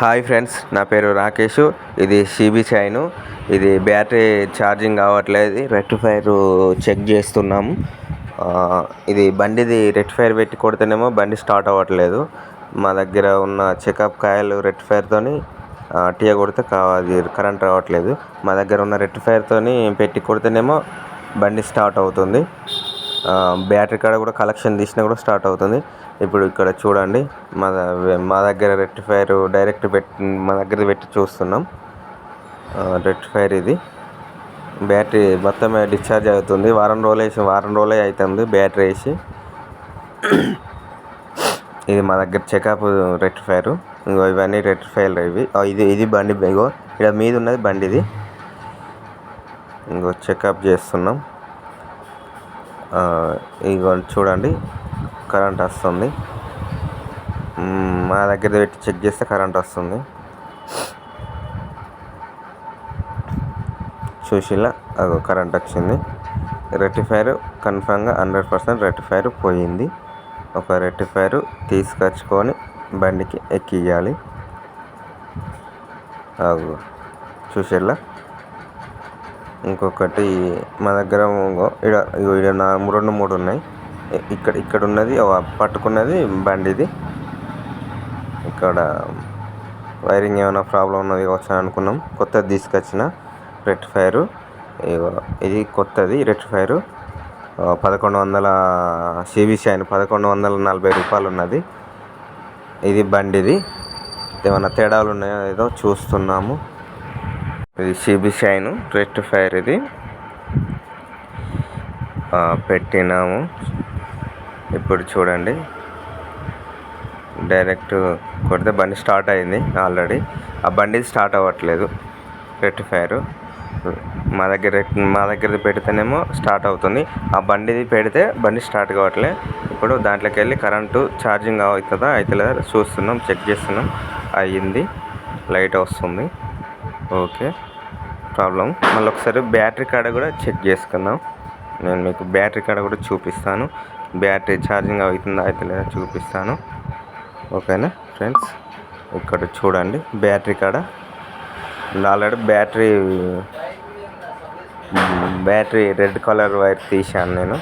Hi friends నా పేరు రాకేష్. ఇది సిబి చైను. ఇది బ్యాటరీ ఛార్జింగ్ కావట్లేదు. రెక్టిఫైర్ చెక్ చేస్తున్నాము. ఇది బండిది రెక్టిఫైర్ పెట్టి కొడితేనేమో బండి స్టార్ట్ అవ్వట్లేదు. మా దగ్గర ఉన్న చెకప్ కాయలు రెక్టిఫైర్తోని టీయ కొడితే కావాలి అది కరెంట్ రావట్లేదు. మా దగ్గర ఉన్న రెక్టిఫైర్తోని పెట్టి కొడితేనేమో బండి స్టార్ట్ అవుతుంది. బ్యాటరీ కాడ కూడా కలెక్షన్ తీసినా కూడా స్టార్ట్ అవుతుంది. ఇప్పుడు ఇక్కడ చూడండి మా మా దగ్గర రెక్టిఫైర్ డైరెక్ట్ పెట్టి మా దగ్గర పెట్టి చూస్తున్నాం. రెక్టిఫైర్ ఇది. బ్యాటరీ మొత్తం డిశ్చార్జ్ అవుతుంది. వారం రోజులు వేసి వారం రోజులే అవుతుంది బ్యాటరీ వేసి. ఇది మా దగ్గర చెకప్ రెక్టిఫైరు ఇంకో ఇవన్నీ రెక్టిఫైర్లు ఇవి. ఇది ఇది బండి ఇగో ఇక్కడ మీద ఉన్నది బండిది ఇంకో చెకప్ చేస్తున్నాం. ఆ, ఇగో చూడండి కరెంట్ వస్తుంది. మా దగ్గర పెట్టి చెక్ చేస్తే కరెంట్ వస్తుంది. చూసిలా అదో కరెంట్ వచ్చింది. రెక్టిఫైర్ కన్ఫామ్గా హండ్రెడ్ పర్సెంట్ రెక్టిఫైర్ పోయింది. ఒక రెక్టిఫైర్ తీసుకొచ్చుకొని బండికి ఎక్కియాలి అగో చూసిలా? ఇంకొకటి మా దగ్గర ఈడ ఇగో ఈడ నా రెండు మూడు ఉన్నాయి. ఇక్కడ ఇక్కడ ఉన్నది పట్టుకున్నది బండిది. ఇక్కడ వైరింగ్ ఏమైనా ప్రాబ్లం ఉన్నది కావచ్చు అనుకున్నాం. కొత్తది తీసుకొచ్చిన రెక్టిఫైరు ఫైరు. ఇది కొత్తది రెక్టిఫైరు ఫైరు. పదకొండు వందల సిబి అయిన పదకొండు వందల నలభై రూపాయలు ఉన్నది. ఇది బండిది. ఏమైనా తేడాలు ఉన్నాయో ఏదో చూస్తున్నాము. ఇది సిబి షైన్ రెక్టిఫైర్ ఇది. పెట్టినాము. ఇప్పుడు చూడండి. డైరెక్ట్ కొడితే బండి స్టార్ట్ అయింది ఆల్రెడీ. ఆ బండి స్టార్ట్ అవ్వట్లేదు రెక్టిఫైర్ మా దగ్గర మా దగ్గర పెడితేనేమో స్టార్ట్ అవుతుంది. ఆ బండిది పెడితే బండి స్టార్ట్ కావట్లే. ఇప్పుడు దాంట్లోకి వెళ్ళి కరెంటు ఛార్జింగ్ అవుతుందా అవుతలేదా చూస్తున్నాం చెక్ చేస్తున్నాం. అయ్యింది. లైట్ వస్తుంది. ఓకే. ప్రాబ్లం మళ్ళీ ఒకసారి బ్యాటరీ కాడ కూడా చెక్ చేసుకుందాం. నేను మీకు బ్యాటరీ కాడ కూడా చూపిస్తాను. బ్యాటరీ ఛార్జింగ్ అవుతుందా లేదా చూపిస్తాను. ఓకేనా ఫ్రెండ్స్? ఇక్కడ చూడండి. బ్యాటరీ కాడ. Already battery battery red colour wire తీసాను నేను.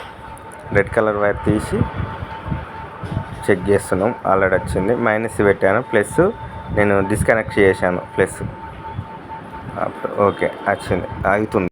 రెడ్ కలర్ వైర్ తీసి చెక్ చేస్తున్నాం. ఆల్రెడీ వచ్చింది. మైనస్ పెట్టాను. ప్లస్ నేను డిస్కనెక్ట్ చేశాను ప్లస్. ఓకే వచ్చింది ఆగుతుంది.